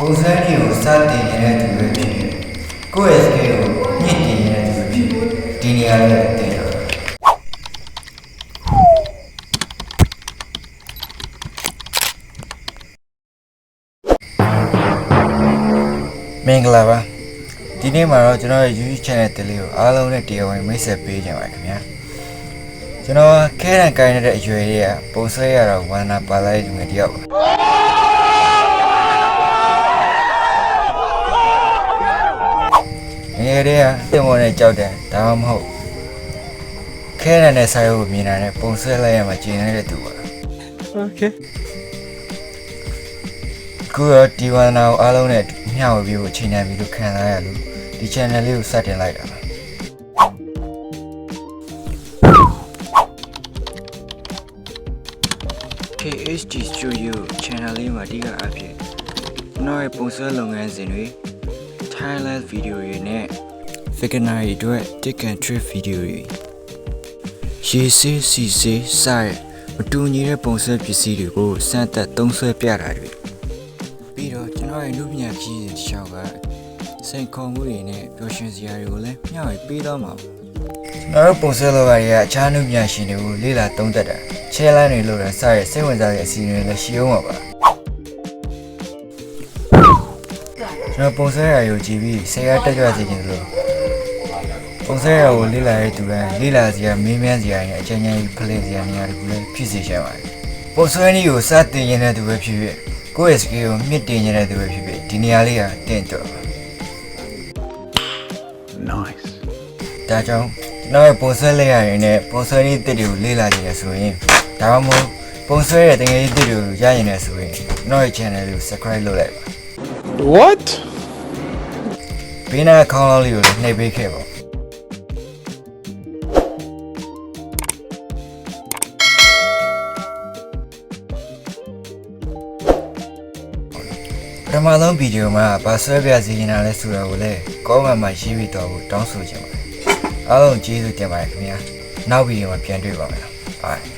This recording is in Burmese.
ပုံစံတွေကိုစတင်နေတဲ့သူပဲဖြစ်ဖြစ်ကိုယ့်ရဲ့ skill ကိုမြင့်တင်နေတဲ့သူပဲဖြစ်ဖြစ်ဒီနေရာလေးတင်တော့မင်္ဂလာပါဒီနေ့မှာတော့ကျွန်တော်ရဲ့ YouTube channel တလေးကိုအားလုံးနဲ့တရားဝင်မိတ်ဆက်ပေးကြပါခင်ဗျာကျွန်တော်ခဲတံကိုင်းနေတဲ့အရွယ်လေးကပုံဆွဲရတော့ဝန္နာပါလိုက်လူငယ်တယောက်ပါ ငယ်လေးကတင်မနဲ့ကြောက်တယ်ဒါမှမဟုတ်ခဲတံနဲ့ဆိုင်ကိုမြင်တာနဲ့ပုံဆွဲလိုက်ရမှကျင်နေတဲ့သူပါ Okay. ခုတော့ဒီဝန္နာကိုအားလုံးနဲ့မျှဝေပြီးကိုချိန်နေပြီလို့ခံစားရလို့ဒီ channel လေးကိုစတင်လိုက်တာပါ KHG Studio channel လေးမှာအဓိကအဖြစ်ကျွန်တော်ရဲ့ပုံစံလုပ်ငန်းစဉ်တွေ Thailand video တွေနဲ့ Veganary အတွက် Tick and Trip video တွေရေဆေးစီဆေးစတဲ့မတူညီတဲ့ပုံစံပစ္စည်းတွေကိုစမ်းသပ်သုံးစွဲပြတာတွေပြီးတော့ကျွန်တော်ရဲ့လူပညာကြီးစဉ်ရှောက်ကစိန်ခေါ်မှုတွေနဲ့ပျော်ရွှင်စရာတွေကိုလည်းမျှဝေပေးတော့မှာပါကျွန်တော်တို့ပုံစံလောကတွေကအခြားနုပညာရှင်တွေကိုလေ့လာသုံးသပ်တာချဲလန်းတွေလို့ရစရစိတ်ဝင်စားတဲ့အစီအစဉ်တွေလည်းရှိအောင်ပါပါကျွန်တော်ပုံစံရာကိုကြည့်ပြီးဆရာတက်ကြွစေခြင်းလို့ ပုံစံရာကိုလေ့လာရတဲ့သူတိုင်းလေ့လာစရာမေးမြန်းစရာနဲ့အချိန်ချင်းဖလှယ်စရာနေရာတွေကိုလည်းဖြစ်စေချင်ပါတယ်ပုံစံနည်းကိုစတင်ရတဲ့သူပဲဖြစ်ဖြစ်ကိုယ့်ရဲ့ skill ကိုမြင့်တင်ရတဲ့သူပဲဖြစ်ဖြစ်ဒီနေရာလေးကတင့်တော့ပါ Nice. ဒါကြောင့်ကျွန်တော်ရဲ့ပုံဆွဲလက်ရရင်နဲ့ပုံဆွဲရေးတစ်တွေကိုလေ့လာကြည့်ရဆိုရင်ဒါမှမဟုတ်ပုံဆွဲရဲ့တကယ်ရေးတစ်တွေကိုရရင်လည်းဆိုရင်ကျွန်တော်ရဲ့ channel လေးကို subscribe လုပ်လိုက်ပါ What? ဘေးနားခေါင်းလောင်းလေးကိုလည်းနှိပ်ပေးခဲ့ပါ ပထမဆုံးဗီဒီယိုမှာဗာဆွဲပြစီနေတာလဲဆိုတာကိုလည်း comment မှာရေးပြီးတော့တောင်းဆိုချင်ပါတယ်အားလုံးကျေးဇူးတင်ပါတယ်ခင်ဗျာနောက်ဗီဒီယိုမှာပြန်တွေ့ပါမယ် bye